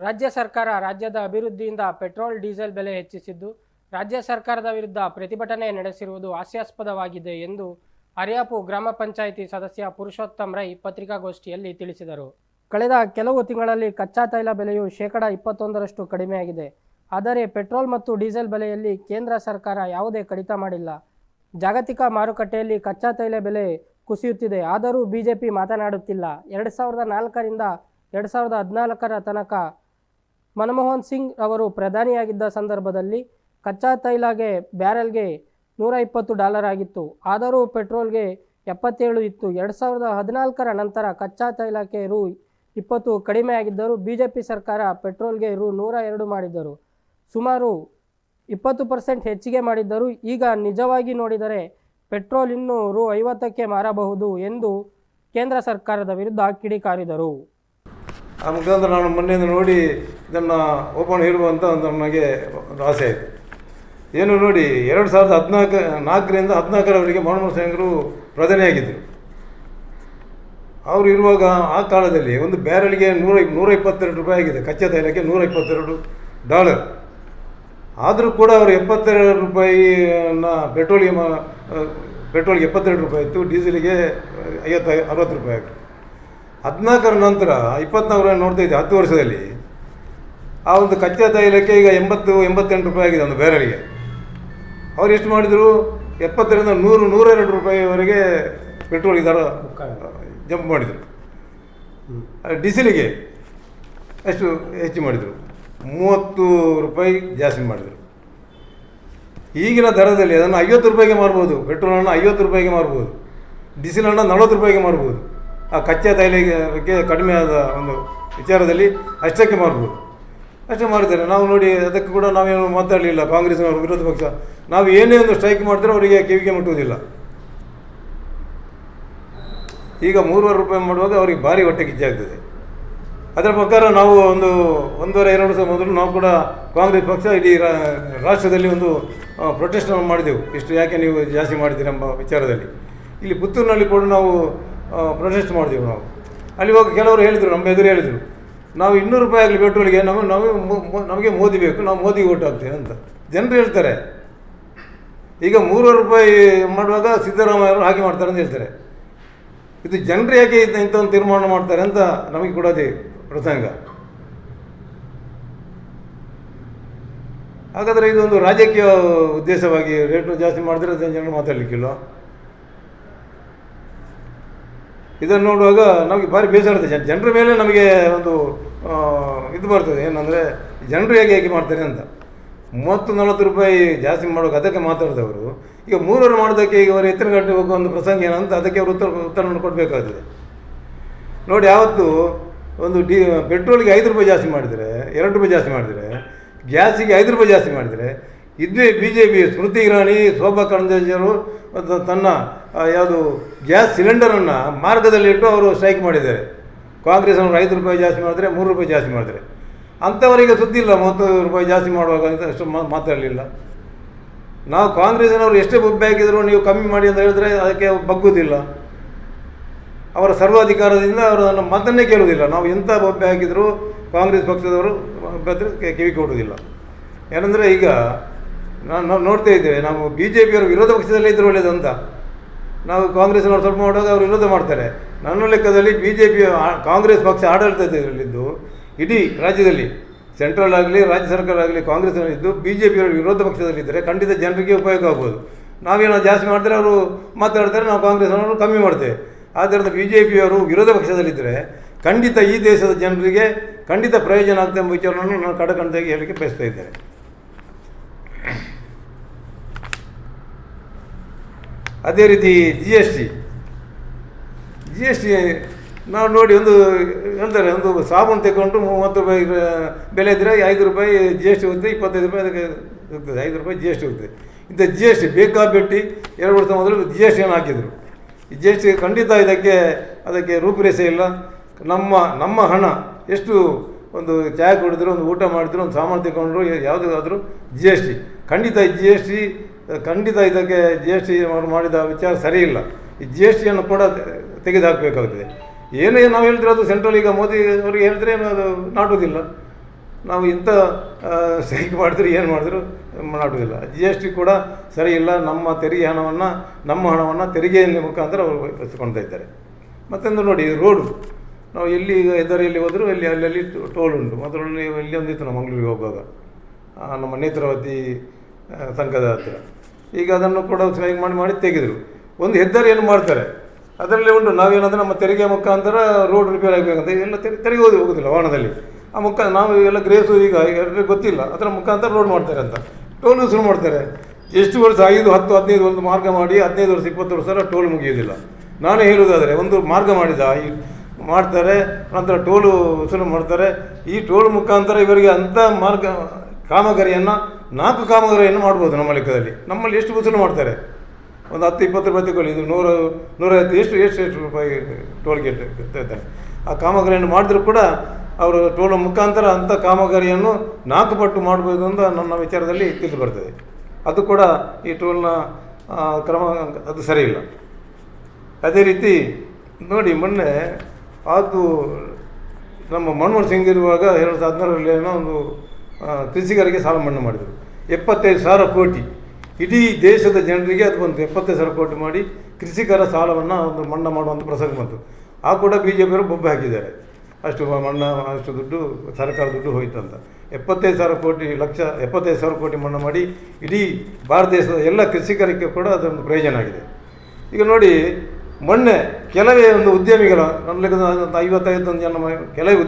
ರಾಜ್ಯ ಸರ್ಕಾರ ರಾಜ್ಯದ ಅಭಿವೃದ್ಧಿಯಿಂದ ಪೆಟ್ರೋಲ್, ಡೀಸೆಲ್ ಬೆಲೆ ಹೆಚ್ಚಿಸಿದ್ದು, ರಾಜ್ಯ ಸರ್ಕಾರದ ವಿರುದ್ಧ ಪ್ರತಿಭಟನೆ ನಡೆಸಿರುವುದು ಹಾಸ್ಯಾಸ್ಪದವಾಗಿದೆ ಎಂದು ಅರಿಯಾಪು ಗ್ರಾಮ ಪಂಚಾಯಿತಿ ಸದಸ್ಯ ಪುರುಷೋತ್ತಮ್ ರೈ ಪತ್ರಿಕಾಗೋಷ್ಠಿಯಲ್ಲಿ ತಿಳಿಸಿದರು. ಕಳೆದ ಕೆಲವು ತಿಂಗಳಲ್ಲಿ ಕಚ್ಚಾ ತೈಲ ಬೆಲೆಯು ಶೇಕಡ ಇಪ್ಪತ್ತೊಂದರಷ್ಟು ಕಡಿಮೆಯಾಗಿದೆ. ಆದರೆ ಪೆಟ್ರೋಲ್ ಮತ್ತು ಡೀಸೆಲ್ ಬೆಲೆಯಲ್ಲಿ ಕೇಂದ್ರ ಸರ್ಕಾರ ಯಾವುದೇ ಕಡಿತ ಮಾಡಿಲ್ಲ. ಜಾಗತಿಕ ಮಾರುಕಟ್ಟೆಯಲ್ಲಿ ಕಚ್ಚಾ ತೈಲ ಬೆಲೆ ಕುಸಿಯುತ್ತಿದೆ. ಆದರೂ ಬಿಜೆಪಿ ಮಾತನಾಡುತ್ತಿಲ್ಲ. ಎರಡು ಸಾವಿರದ ನಾಲ್ಕರಿಂದ ಎರಡು ಸಾವಿರದ ಹದಿನಾಲ್ಕರ ತನಕ ಮನಮೋಹನ್ ಸಿಂಗ್ ಅವರು ಪ್ರಧಾನಿಯಾಗಿದ್ದ ಸಂದರ್ಭದಲ್ಲಿ ಕಚ್ಚಾ ತೈಲಗೆ ಬ್ಯಾರೆಲ್ಗೆ ನೂರ ಇಪ್ಪತ್ತು ಡಾಲರ್ ಆಗಿತ್ತು. ಆದರೂ ಪೆಟ್ರೋಲ್ಗೆ ಎಪ್ಪತ್ತೇಳು ಇತ್ತು. ಎರಡು ಸಾವಿರದ ಹದಿನಾಲ್ಕರ ನಂತರ ಕಚ್ಚಾ ತೈಲಕ್ಕೆ ರು ಇಪ್ಪತ್ತು ಕಡಿಮೆಯಾಗಿದ್ದರೂ ಬಿ ಜೆ ಪಿ ಸರ್ಕಾರ ಪೆಟ್ರೋಲ್ಗೆ ರು ನೂರ ಎರಡು ಮಾಡಿದ್ದರು. ಸುಮಾರು ಇಪ್ಪತ್ತು ಪರ್ಸೆಂಟ್ ಹೆಚ್ಚಿಗೆ ಮಾಡಿದ್ದರು ಈಗ ನಿಜವಾಗಿ ನೋಡಿದರೆ ಪೆಟ್ರೋಲ್ ಇನ್ನೂ ರು ಐವತ್ತಕ್ಕೆ ಮಾರಬಹುದು ಎಂದು ಕೇಂದ್ರ ಸರ್ಕಾರದ ವಿರುದ್ಧ ಕಿಡಿಕಾರಿದರು. ಆ ನಾನು ಮೊನ್ನೆಯಿಂದ ನೋಡಿ ಇದನ್ನು ಓಪನ್ ಇಡುವಂಥ ಒಂದು ನನಗೆ ಒಂದು ಆಸೆ ಆಯಿತು. ಏನು ನೋಡಿ, ಎರಡು ಸಾವಿರದ ಹದಿನಾಲ್ಕು, ನಾಲ್ಕರಿಂದ ಹದಿನಾಲ್ಕರವರೆಗೆ ಮನಮೋಹನ್ ಸಿಂಗರು ಪ್ರಧಾನಿಯಾಗಿದ್ದರು. ಅವರು ಇರುವಾಗ ಆ ಕಾಲದಲ್ಲಿ ಒಂದು ಬ್ಯಾರಲ್ಗೆ ನೂರ ನೂರ ಇಪ್ಪತ್ತೆರಡು ರೂಪಾಯಿ ಆಗಿದೆ, ಕಚ್ಚಾ ತೈಲಕ್ಕೆ ನೂರ ಇಪ್ಪತ್ತೆರಡು ಡಾಲರ್. ಆದರೂ ಕೂಡ ಅವರು ಎಪ್ಪತ್ತೆರಡು ರೂಪಾಯಿನ ಪೆಟ್ರೋಲಿಯಂ ಪೆಟ್ರೋಲ್ಗೆ ಎಪ್ಪತ್ತೆರಡು ರೂಪಾಯಿ ಇತ್ತು, ಡೀಸೆಲಿಗೆ ಐವತ್ತು ಅರವತ್ತು ರೂಪಾಯಿ ಆಗಿತ್ತು ಹದಿನಾಲ್ಕರ ನಂತರ ಇಪ್ಪತ್ನಾಲ್ಕರ ನೋಡ್ತಾ ಇದ್ದೆ ಹತ್ತು ವರ್ಷದಲ್ಲಿ. ಆ ಒಂದು ಕಚ್ಚಾ ತೈಲಕ್ಕೆ ಈಗ ಎಂಬತ್ತು ಎಂಬತ್ತೆಂಟು ರೂಪಾಯಿ ಆಗಿದೆ ಒಂದು ಬ್ಯಾರಲ್ಗೆ. ಅವ್ರು ಎಷ್ಟು ಮಾಡಿದರು? ಎಪ್ಪತ್ತರಿಂದ ನೂರು ನೂರೆರಡು ರೂಪಾಯಿವರೆಗೆ ಪೆಟ್ರೋಲ್ ದರ ಜಂಪ್ ಮಾಡಿದರು. ಡೀಸೆಲಿಗೆ ಎಷ್ಟು ಹೆಚ್ಚು ಮಾಡಿದರು. ಮೂವತ್ತು ರೂಪಾಯಿ ಜಾಸ್ತಿ ಮಾಡಿದರು. ಈಗಿನ ದರದಲ್ಲಿ ಅದನ್ನು ಐವತ್ತು ರೂಪಾಯಿಗೆ ಮಾರ್ಬೋದು ಪೆಟ್ರೋಲನ್ನು ಐವತ್ತು ರೂಪಾಯಿಗೆ ಮಾರ್ಬೋದು ಡೀಸೆಲನ್ನು ನಲವತ್ತು ರೂಪಾಯಿಗೆ ಮಾರ್ಬೋದು. ಆ ಕಚ್ಚಾ ತೈಲಕ್ಕೆ ಕಡಿಮೆ ಆದ ಒಂದು ವಿಚಾರದಲ್ಲಿ ಅಷ್ಟಕ್ಕೆ ಮಾಡ್ಬೋದು ಅಷ್ಟೇ ಮಾಡಿದ್ದಾರೆ ನಾವು ನೋಡಿ ಅದಕ್ಕೆ ಕೂಡ ನಾವೇನು ಮಾತಾಡಲಿಲ್ಲ. ಕಾಂಗ್ರೆಸ್ನವರು, ವಿರೋಧ ಪಕ್ಷ. ನಾವು ಏನೇ ಒಂದು ಸ್ಟ್ರೈಕ್ ಮಾಡಿದ್ರೆ ಅವರಿಗೆ ಕಿವಿಗೆ ಮುಟ್ಟುವುದಿಲ್ಲ. ಈಗ ಮೂರುವರೆ ರೂಪಾಯಿ ಮಾಡುವಾಗ ಅವರಿಗೆ ಭಾರಿ ಹೊಟ್ಟೆ ಕಿಚ್ಚಾಗ್ತದೆ ಅದರ ಪ್ರಕಾರ ನಾವು ಒಂದು ಒಂದೂವರೆ, ಎರಡು ವರ್ಷ ಮೊದಲು ನಾವು ಕೂಡ ಕಾಂಗ್ರೆಸ್ ಪಕ್ಷ ಇಡೀ ರಾಷ್ಟ್ರದಲ್ಲಿ ಒಂದು ಪ್ರೊಟೆಸ್ಟ್ ಮಾಡಿದೆವು. ಇಷ್ಟು ಯಾಕೆ ನೀವು ಜಾಸ್ತಿ ಮಾಡಿದ್ದೀರಿ ಎಂಬ ವಿಚಾರದಲ್ಲಿ. ಇಲ್ಲಿ ಪುತ್ತೂರಿನಲ್ಲಿ ಕೂಡ ನಾವು ಪ್ರೊಟೆಸ್ಟ್ ಮಾಡಿದೆವು ನಾವು. ಅಲ್ಲಿ ಹೋಗಿ ಕೆಲವರು ಹೇಳಿದರು, ನಮ್ಮ ಎದುರು ಹೇಳಿದರು, ನಾವು ಇನ್ನೂರು ರೂಪಾಯಿ ಆಗಲಿ ಪೆಟ್ರೋಲ್ಗೆ, ನಮಗೆ ಮೋ- ನಮಗೆ ಮೋದಿ ಬೇಕು, ನಾವು ಮೋದಿಗೆ ಓಟ್ ಹಾಕ್ತೇವೆ ಅಂತ. ಜನರು ಹೇಳ್ತಾರೆ. ಈಗ ಮೂರುವರೆ ರೂಪಾಯಿ ಮಾಡುವಾಗ ಸಿದ್ದರಾಮಯ್ಯ ಅವರು ಹಾಗೆ ಮಾಡ್ತಾರೆ ಅಂತ ಹೇಳ್ತಾರೆ. ಇದು ಜನರು ಯಾಕೆ ಇಂಥ ಒಂದು ತೀರ್ಮಾನ ಮಾಡ್ತಾರೆ ಅಂತ ನಮಗೆ ಕೂಡ ಅದೇ ಪ್ರಸಂಗ. ಹಾಗಾದರೆ ಇದೊಂದು ರಾಜಕೀಯ ಉದ್ದೇಶವಾಗಿ ರೇಟು ಜಾಸ್ತಿ ಮಾಡಿದ್ರೆ ಅದನ್ನು ಜನರು ಮಾತಾಡಲಿಕ್ಕಿಲ್ಲ ಇದನ್ನು ನೋಡುವಾಗ ನಮಗೆ ಭಾರಿ ಇದೆ ಜನ, ಜನರ ಮೇಲೆ ನಮಗೆ ಒಂದು ಇದು ಬರ್ತದೆ. ಏನಂದರೆ, ಜನರು ಹೇಗೆ ಹೇಗೆ ಮಾಡ್ತಾರೆ ಅಂತ. ಮೂವತ್ತು, ನಲವತ್ತು ರೂಪಾಯಿ ಜಾಸ್ತಿ ಮಾಡೋಕೆ ಅದಕ್ಕೆ ಮಾತಾಡಿದವರು. ಈಗ ಮೂರರು ಮಾಡೋದಕ್ಕೆ ಈಗ ಅವರು ಎತ್ತಿನ ಗಂಟೆ ಹೋಗುವ ಒಂದು ಪ್ರಸಂಗ ಏನಂತ ಅದಕ್ಕೆ ಅವರು ಉತ್ತರ, ಉತ್ತರವನ್ನು ಕೊಡಬೇಕಾಗ್ತದೆ. ನೋಡಿ, ಯಾವತ್ತು ಒಂದು ಡಿ, ಪೆಟ್ರೋಲ್ಗೆ ಐದು ರೂಪಾಯಿ ಜಾಸ್ತಿ ಮಾಡಿದರೆ, ಎರಡು ರೂಪಾಯಿ ಜಾಸ್ತಿ ಮಾಡಿದರೆ, ಗ್ಯಾಸಿಗೆ ಐದು ರೂಪಾಯಿ ಜಾಸ್ತಿ ಮಾಡಿದರೆ ಇದೇ B J P Smriti Irani, Shobha ಒಂದು ತನ್ನ ಯಾವುದು ಗ್ಯಾಸ್ ಸಿಲಿಂಡರನ್ನು ಮಾರ್ಗದಲ್ಲಿಟ್ಟು ಅವರು ಸ್ಟ್ರೈಕ್ ಮಾಡಿದ್ದಾರೆ. ಕಾಂಗ್ರೆಸ್ ಅವರು ಐದು ರೂಪಾಯಿ ಜಾಸ್ತಿ ಮಾಡಿದ್ರೆ ಮೂರು ರೂಪಾಯಿ ಜಾಸ್ತಿ ಮಾಡಿದರೆ ಅಂಥವರಿಗೆ ಸುದ್ದಿ ಇಲ್ಲ ಮೂವತ್ತು ರೂಪಾಯಿ ಜಾಸ್ತಿ ಮಾಡುವಾಗ ಅಂತ ಅಷ್ಟು ಮಾತಾಡಲಿಲ್ಲ. ನಾವು ಕಾಂಗ್ರೆಸ್ನವರು ಎಷ್ಟೇ ಬೊಬ್ಬೆ ಹಾಕಿದ್ರು ನೀವು ಕಮ್ಮಿ ಮಾಡಿ ಅಂತ ಹೇಳಿದ್ರೆ ಅದಕ್ಕೆ ಬಗ್ಗುವುದಿಲ್ಲ ಅವರ ಸರ್ವಾಧಿಕಾರದಿಂದ ಅವರು ನನ್ನ ಮಾತನ್ನೇ ಕೇಳುವುದಿಲ್ಲ. ನಾವು ಎಂಥ ಬೊಬ್ಬೆ ಹಾಕಿದರೂ ಕಾಂಗ್ರೆಸ್ ಪಕ್ಷದವರು ಕಿವಿ ಕೊಡುವುದಿಲ್ಲ. ಏನಂದರೆ ಈಗ ನಾವು ನೋಡ್ತಾ ಇದ್ದೇವೆ. ನಾವು ಬಿ ಜೆ ಪಿಯವರು ವಿರೋಧ ಪಕ್ಷದಲ್ಲೇ ಇದ್ದರೆ ಒಳ್ಳೆಯದು ಅಂತ. ನಾವು ಕಾಂಗ್ರೆಸ್ನವರು ಸ್ವಲ್ಪ ಮಾಡುವಾಗ ಅವರು ವಿರೋಧ ಮಾಡ್ತಾರೆ. ನನ್ನ ಲೆಕ್ಕದಲ್ಲಿ ಬಿ ಜೆ ಪಿ ಕಾಂಗ್ರೆಸ್ ಪಕ್ಷ ಆಡಳಿತದಲ್ಲಿದ್ದು ಇಡೀ ರಾಜ್ಯದಲ್ಲಿ, ಸೆಂಟ್ರಲ್ ಆಗಲಿ, ರಾಜ್ಯ ಸರ್ಕಾರ ಆಗಲಿ ಕಾಂಗ್ರೆಸ್ನಲ್ಲಿದ್ದು ಬಿ ಜೆ ಪಿಯವರು ವಿರೋಧ ಪಕ್ಷದಲ್ಲಿದ್ದರೆ ಖಂಡಿತ ಜನರಿಗೆ ಉಪಯೋಗ ಆಗ್ಬೋದು. ನಾವೇನೋ ಜಾಸ್ತಿ ಮಾಡಿದ್ರೆ ಅವರು ಮಾತಾಡ್ತಾರೆ, ನಾವು ಕಾಂಗ್ರೆಸ್ನವರು ಕಮ್ಮಿ ಮಾಡ್ತೇವೆ. ಆದ್ದರಿಂದ ಬಿ ಜೆ ಪಿಯವರು ವಿರೋಧ ಪಕ್ಷದಲ್ಲಿದ್ದರೆ ಖಂಡಿತ ಈ ದೇಶದ ಜನರಿಗೆ ಖಂಡಿತ ಪ್ರಯೋಜನ ಆಗ್ತದೆ ಎಂಬ ವಿಚಾರವನ್ನು ನಾನು ಕಡಕಂಡಾಗಿ ಹೇಳಲಿಕ್ಕೆ ಬಯಸ್ತಾ ಇದ್ದೇನೆ. ಅದೇ ರೀತಿ G S T G S T ನಾವು ನೋಡಿ ಒಂದು ಹೇಳ್ತಾರೆ ಒಂದು ಸಾಬೂನು ತೆಗೊಂಡು ಮೂವತ್ತು ರೂಪಾಯಿ ಬೆಲೆ ಇದ್ದರೆ ಐದು ರೂಪಾಯಿ ಜಿ ಎಸ್ ಟಿ ಹೋಗುತ್ತೆ ಇಪ್ಪತ್ತೈದು ರೂಪಾಯಿ ಅದಕ್ಕೆ ಹೋಗ್ತದೆ, ಐದು ರೂಪಾಯಿ ಜಿ ಎಸ್ ಟಿ ಹೋಗುತ್ತೆ ಇಂಥ ಜಿ ಎಸ್ ಟಿ ಬೇಕಾಬಿಟ್ಟು ಎರಡು ವರ್ಷ ಮೊದಲು ಜಿ ಎಸ್ ಟಿಯನ್ನು ಹಾಕಿದರು. ಜಿ ಎಸ್ ಟಿ ಖಂಡಿತ ಇದಕ್ಕೆ, ಅದಕ್ಕೆ ರೂಪುರೇಷೆ ಇಲ್ಲ. ನಮ್ಮ ನಮ್ಮ ಹಣ ಎಷ್ಟು ಒಂದು ಚಾಯ್ ಕುಡಿದ್ರು, ಒಂದು ಊಟ ಮಾಡಿದ್ರು, ಒಂದು ಸಾಮಾನು ತಗೊಂಡ್ರು ಯಾವುದಾದ್ರೂ ಜಿ ಎಸ್ ಟಿ ಖಂಡಿತ ಜಿ ಎಸ್ ಟಿ ಖಂಡಿತ ಇದಕ್ಕೆ ಜಿ ಎಸ್ ಟಿ ಅವರು ಮಾಡಿದ ವಿಚಾರ ಸರಿ ಇಲ್ಲ ಈ ಜಿ ಎಸ್ ಟಿಯನ್ನು ಕೂಡ ತೆಗೆದುಹಾಕಬೇಕಾಗ್ತದೆ. ಏನೇ ನಾವು ಹೇಳಿದ್ರೆ ಅದು ಸೆಂಟ್ರಲ್ ಈಗ ಮೋದಿ ಅವರಿಗೆ ಹೇಳಿದ್ರೆ ಅದು ನಾಟುವುದಿಲ್ಲ. ನಾವು ಇಂಥ ಸೈಕ್ ಮಾಡಿದ್ರು ಏನು ಮಾಡಿದ್ರು ಮಾಡುವುದಿಲ್ಲ ಜಿ ಎಸ್ ಟಿ ಕೂಡ ಸರಿ ಇಲ್ಲ ನಮ್ಮ ತೆರಿಗೆ ಹಣವನ್ನು, ನಮ್ಮ ಹಣವನ್ನು ತೆರಿಗೆ ಮುಖಾಂತರ ಅವರು ಬಳಸ್ಕೊಳ್ತಾ ಇದ್ದಾರೆ. ಮತ್ತೊಂದು ನೋಡಿ, ರೋಡು. ನಾವು ಎಲ್ಲಿ ಈಗ ಹೆದ್ದಾರಿಯಲ್ಲಿ ಹೋದರೂ ಅಲ್ಲಿ, ಅಲ್ಲಲ್ಲಿ ಟೋಲ್ ಉಂಟು. ಮೊದಲು ಇಲ್ಲಿ ಒಂದಿತ್ತು ನಾವು ಮಂಗಳೂರಿಗೆ ಹೋಗುವಾಗ. ನಮ್ಮ ನೇತ್ರಾವತಿ ಸಂಘದ ಹತ್ತಿರ ಈಗ ಅದನ್ನು ಕೂಡ ಸ್ನೇಹ ಮಾಡಿ ಮಾಡಿ ತೆಗೆದರು. ಒಂದು ಹೆದ್ದಾರಿಯನ್ನು ಮಾಡ್ತಾರೆ? ಅದರಲ್ಲಿ ಉಂಟು. ನಾವೇನಂದರೆ ನಮ್ಮ ತೆರಿಗೆ ಮುಖಾಂತರ ರೋಡ್ ರಿಪೇರ್ ಆಗಬೇಕಂತ. ಎಲ್ಲ ತೆರಿಗೆ ತೆರಿಗೆ ಹೋಗಿ ಹೋಗೋದಿಲ್ಲ ವಾಹನದಲ್ಲಿ. ಆ ಮುಖ, ನಾವು ಎಲ್ಲ ಗ್ರೇಸು ಈಗ ಎಲ್ಲರಿಗೂ ಗೊತ್ತಿಲ್ಲ. ಅದರ ಮುಖಾಂತರ ರೋಡ್ ಮಾಡ್ತಾರೆ ಅಂತ. ಟೋಲ್ ಶುರು ಮಾಡ್ತಾರೆ. ಎಷ್ಟು ವರ್ಷ? ಐದು, ಹತ್ತು, ಹದಿನೈದು ಒಂದು ಮಾರ್ಗ ಮಾಡಿ ಹದಿನೈದು ವರ್ಷ, ಇಪ್ಪತ್ತು ವರ್ಷ ಟೋಲ್ ಮುಗಿಯೋದಿಲ್ಲ. ನಾನು ಹೇಳುವುದಾದರೆ, ಒಂದು ಮಾರ್ಗ ಮಾಡಿದ, ಈ ಮಾಡ್ತಾರೆ, ನಂತರ ಟೋಲು ಶುರು ಮಾಡ್ತಾರೆ. ಈ ಟೋಲ್ ಮುಖಾಂತರ ಇವರಿಗೆ ಅಂಥ ಮಾರ್ಗ ಕಾಮಗಾರಿಯನ್ನು, ನಾಲ್ಕು ಕಾಮಗಾರಿಯನ್ನು ಮಾಡ್ಬೋದು ನಮ್ಮ ಲೆಕ್ಕದಲ್ಲಿ. ನಮ್ಮಲ್ಲಿ ಎಷ್ಟು ವಸೂಲು ಮಾಡ್ತಾರೆ? ಒಂದು ಹತ್ತು, ಇಪ್ಪತ್ತು ರೂಪಾಯಿ ತಗೊಳ್ಳಿ. ಇದು ನೂರು ನೂರೈವತ್ತು ಎಷ್ಟು ಎಷ್ಟು ಎಷ್ಟು ರೂಪಾಯಿ ಟೋಲ್ ಗೇಟ್ ಇರ್ತಾರೆ ಆ ಕಾಮಗಾರಿಯನ್ನು ಮಾಡಿದ್ರು ಕೂಡ ಅವರು ಟೋಲ್ ಮುಖಾಂತರ ಅಂಥ ಕಾಮಗಾರಿಯನ್ನು ನಾಲ್ಕು ಪಟ್ಟು ಮಾಡ್ಬೋದು ಅಂತ ನನ್ನ ವಿಚಾರದಲ್ಲಿ ತಿಳಿದು ಬರ್ತದೆ. ಅದು ಕೂಡ ಈ ಟೋಲ್ನ ಕ್ರಮ, ಅದು ಸರಿ ಇಲ್ಲ. ಅದೇ ರೀತಿ ನೋಡಿ, ಮೊನ್ನೆ ಅದು ನಮ್ಮ ಮನಮೋಹನ್ ಸಿಂಗ್ ಇರುವಾಗ ಎರಡು ಸಾವಿರದ ಹದಿನಾರರಲ್ಲಿ ಏನೋ ಒಂದು ಕೃಷಿಕರಿಗೆ ಸಾಲ ಮನ್ನಾ ಮಾಡಿದರು. ಎಪ್ಪತ್ತೈದು ಸಾವಿರ ಕೋಟಿ. ಇಡೀ ದೇಶದ ಜನರಿಗೆ ಅದು ಬಂತು. ಎಪ್ಪತ್ತೈದು ಸಾವಿರ ಕೋಟಿ ಮಾಡಿ ಕೃಷಿಕರ ಸಾಲವನ್ನು ಒಂದು ಮನ್ನಾ ಮಾಡುವಂಥ ಪ್ರಸಂಗ ಬಂತು. ಆ ಕೂಡ ಬಿ ಜೆ ಪಿಯವರು ಬೊಬ್ಬೆ ಹಾಕಿದ್ದಾರೆ. ಅಷ್ಟು ಮನ್ನಾ, ಅಷ್ಟು ದುಡ್ಡು ಸರ್ಕಾರ ದುಡ್ಡು ಹೋಯ್ತು ಅಂತ ಎಪ್ಪತ್ತೈದು ಸಾವಿರ ಕೋಟಿ ಲಕ್ಷ, ಎಪ್ಪತ್ತೈದು ಸಾವಿರ ಕೋಟಿ ಮನ್ನಾ ಮಾಡಿ ಇಡೀ ಭಾರತ ದೇಶದ ಎಲ್ಲ ಕೃಷಿಕರಿಗೆ ಕೂಡ ಅದೊಂದು ಪ್ರಯೋಜನ ಆಗಿದೆ. ಈಗ ನೋಡಿ, ಮೊನ್ನೆ ಕೆಲವೇ ಒಂದು ಉದ್ಯಮಿಗಳ, ನನ್ನ ಒಂದು ಜನ ಕೆಲವೇ